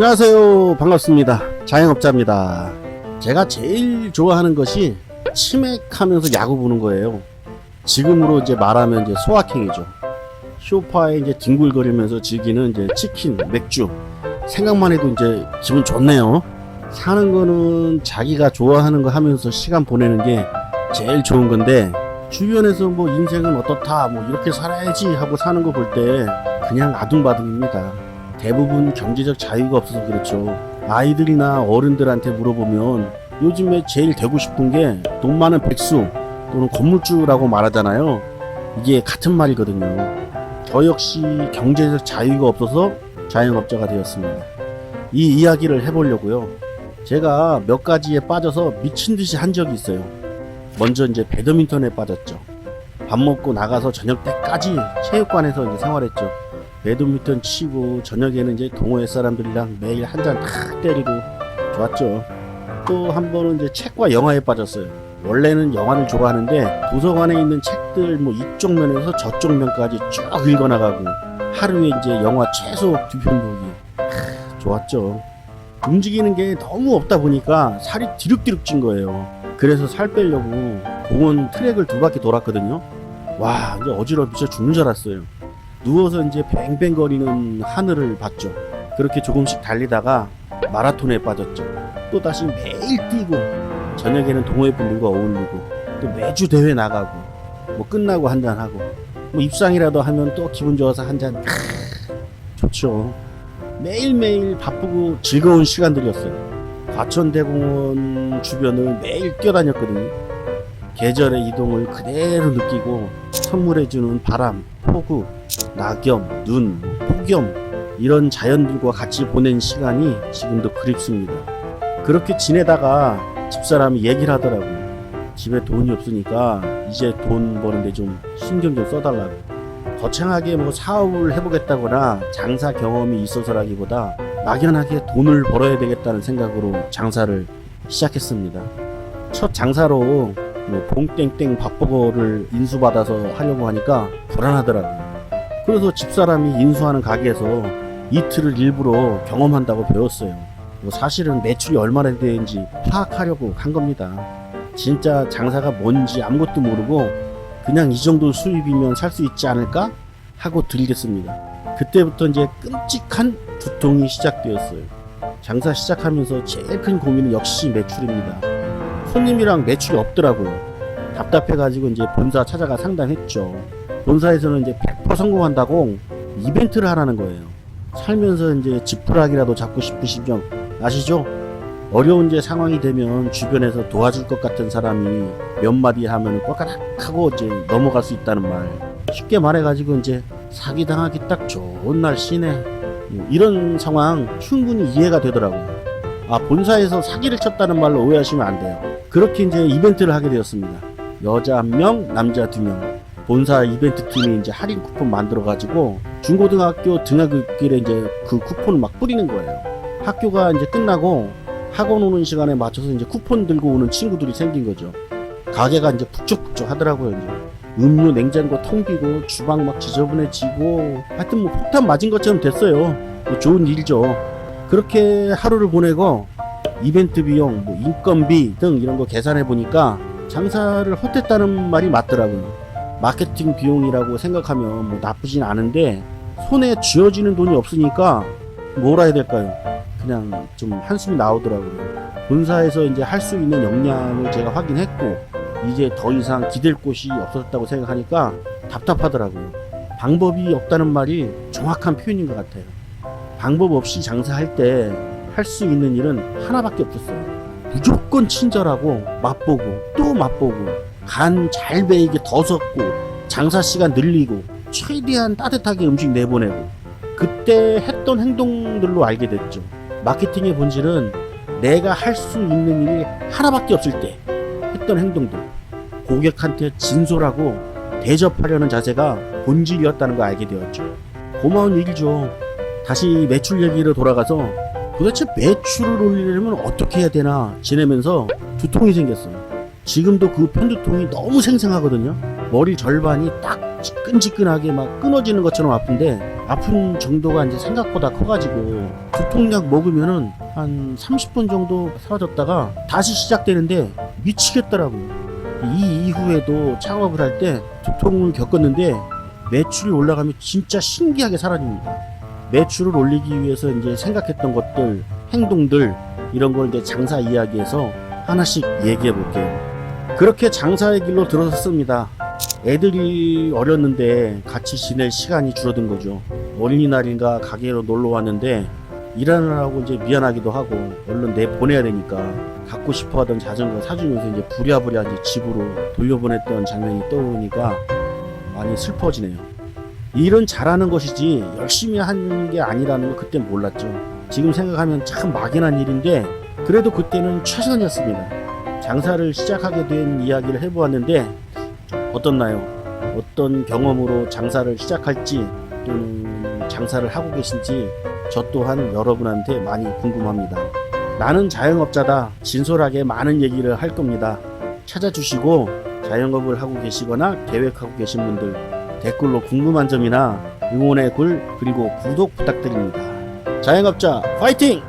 안녕하세요. 반갑습니다. 자영업자입니다. 제가 제일 좋아하는 것이 치맥하면서 야구 보는 거예요. 지금으로 이제 말하면 이제 소확행이죠. 쇼파에 이제 뒹굴거리면서 즐기는 이제 치킨, 맥주. 생각만 해도 이제 기분 좋네요. 사는 거는 자기가 좋아하는 거 하면서 시간 보내는 게 제일 좋은 건데 주변에서 뭐 인생은 어떻다 뭐 이렇게 살아야지 하고 사는 거 볼 때 그냥 아둥바둥입니다. 대부분 경제적 자유가 없어서 그렇죠. 아이들이나 어른들한테 물어보면 요즘에 제일 되고 싶은 게 돈 많은 백수 또는 건물주라고 말하잖아요. 이게 같은 말이거든요. 저 역시 경제적 자유가 없어서 자영업자가 되었습니다. 이 이야기를 해보려고요. 제가 몇 가지에 빠져서 미친 듯이 한 적이 있어요. 먼저 이제 배드민턴에 빠졌죠. 밥 먹고 나가서 저녁 때까지 체육관에서 이제 생활했죠. 배드민턴 치고 저녁에는 이제 동호회 사람들이랑 매일 한 잔 탁 때리고 좋았죠. 또 한 번은 이제 책과 영화에 빠졌어요. 원래는 영화를 좋아하는데 도서관에 있는 책들 뭐 이쪽 면에서 저쪽 면까지 쭉 읽어나가고 하루에 이제 영화 최소 두 편 보기 크, 좋았죠. 움직이는 게 너무 없다 보니까 살이 디룩디룩 찐 거예요. 그래서 살 빼려고 공원 트랙을 두 바퀴 돌았거든요. 와 이제 어지러워 미쳐 죽는 줄 알았어요. 누워서 이제 뱅뱅거리는 하늘을 봤죠. 그렇게 조금씩 달리다가 마라톤에 빠졌죠. 또 다시 매일 뛰고 저녁에는 동호회 분들과 어울리고 또 매주 대회 나가고 뭐 끝나고 한잔 하고 뭐 입상이라도 하면 또 기분 좋아서 한잔 좋죠. 매일매일 바쁘고 즐거운 시간들이었어요. 과천대공원 주변을 매일 뛰어다녔거든요. 계절의 이동을 그대로 느끼고 선물해주는 바람, 폭우, 낙엽, 눈, 폭염 이런 자연들과 같이 보낸 시간이 지금도 그립습니다. 그렇게 지내다가 집사람이 얘기를 하더라고요. 집에 돈이 없으니까 이제 돈 버는데 좀 신경 좀 써달라고. 거창하게 뭐 사업을 해보겠다거나 장사 경험이 있어서라기보다 막연하게 돈을 벌어야 되겠다는 생각으로 장사를 시작했습니다. 첫 장사로 뭐 봉땡땡 밥버거를 인수받아서 하려고 하니까 불안하더라고요. 그래서 집사람이 인수하는 가게에서 이틀을 일부러 경험한다고 배웠어요. 뭐 사실은 매출이 얼마나 되는지 파악하려고 한 겁니다. 진짜 장사가 뭔지 아무것도 모르고 그냥 이 정도 수입이면 살 수 있지 않을까 하고 들겠습니다. 그때부터 이제 끔찍한 두통이 시작되었어요. 장사 시작하면서 제일 큰 고민은 역시 매출입니다. 손님이랑 매출이 없더라고요. 답답해가지고 이제 본사 찾아가 상담했죠. 본사에서는 이제 100% 성공한다고 이벤트를 하라는 거예요. 살면서 이제 지푸라기라도 잡고 싶으시죠? 아시죠? 어려운 이제 상황이 되면 주변에서 도와줄 것 같은 사람이 몇 마디 하면 꽉가락 하고 이제 넘어갈 수 있다는 말. 쉽게 말해가지고 이제 사기당하기 딱 좋은 날씨네. 뭐 이런 상황 충분히 이해가 되더라고요. 아, 본사에서 사기를 쳤다는 말로 오해하시면 안 돼요. 그렇게 이제 이벤트를 하게 되었습니다. 여자 한 명, 남자 두 명. 본사 이벤트 팀이 이제 할인 쿠폰 만들어가지고 중고등학교 등하굣길에 이제 그 쿠폰을 막 뿌리는 거예요. 학교가 이제 끝나고 학원 오는 시간에 맞춰서 이제 쿠폰 들고 오는 친구들이 생긴 거죠. 가게가 이제 북적북적 하더라고요. 이제 음료 냉장고 텅 비고 주방 막 지저분해지고 하여튼 뭐 폭탄 맞은 것처럼 됐어요. 뭐 좋은 일이죠. 그렇게 하루를 보내고 이벤트 비용, 뭐 인건비 등 이런 거 계산해 보니까 장사를 헛했다는 말이 맞더라고요. 마케팅 비용이라고 생각하면 뭐 나쁘진 않은데 손에 쥐어지는 돈이 없으니까 뭘 해야 될까요? 그냥 좀 한숨이 나오더라고요. 본사에서 이제 할 수 있는 역량을 제가 확인했고 이제 더 이상 기댈 곳이 없어졌다고 생각하니까 답답하더라고요. 방법이 없다는 말이 정확한 표현인 것 같아요. 방법 없이 장사할 때 할 수 있는 일은 하나밖에 없었어요. 무조건 친절하고 맛보고 또 맛보고 간 잘 배이게 더 섞고 장사 시간 늘리고 최대한 따뜻하게 음식 내보내고 그때 했던 행동들로 알게 됐죠. 마케팅의 본질은 내가 할 수 있는 일이 하나밖에 없을 때 했던 행동들 고객한테 진솔하고 대접하려는 자세가 본질이었다는 걸 알게 되었죠. 고마운 일이죠. 다시 매출 얘기로 돌아가서 도대체 매출을 올리려면 어떻게 해야 되나 지내면서 두통이 생겼어요. 지금도 그 편두통이 너무 생생하거든요. 머리 절반이 딱 지끈지끈하게 막 끊어지는 것처럼 아픈데 아픈 정도가 이제 생각보다 커가지고 두통약 먹으면은 한 30분 정도 사라졌다가 다시 시작되는데 미치겠더라고요. 이 이후에도 창업을 할 때 두통을 겪었는데 매출이 올라가면 진짜 신기하게 사라집니다. 매출을 올리기 위해서 이제 생각했던 것들, 행동들 이런 걸 이제 장사 이야기에서 하나씩 얘기해 볼게요. 그렇게 장사의 길로 들어섰습니다. 애들이 어렸는데 같이 지낼 시간이 줄어든 거죠. 어린이날인가 가게로 놀러 왔는데 일하느라고 이제 미안하기도 하고 얼른 내 보내야 되니까 갖고 싶어 하던 자전거 사주면서 이제 부랴부랴 이제 집으로 돌려보냈던 장면이 떠오르니까 많이 슬퍼지네요. 일은 잘하는 것이지 열심히 하는 게 아니라는 걸 그때 몰랐죠. 지금 생각하면 참 막연한 일인데 그래도 그때는 최선이었습니다. 장사를 시작하게 된 이야기를 해보았는데 어떻나요? 어떤 경험으로 장사를 시작할지 또는 장사를 하고 계신지 저 또한 여러분한테 많이 궁금합니다. 나는 자영업자다. 진솔하게 많은 얘기를 할 겁니다. 찾아주시고 자영업을 하고 계시거나 계획하고 계신 분들 댓글로 궁금한 점이나 응원의 글 그리고 구독 부탁드립니다. 자영업자 파이팅!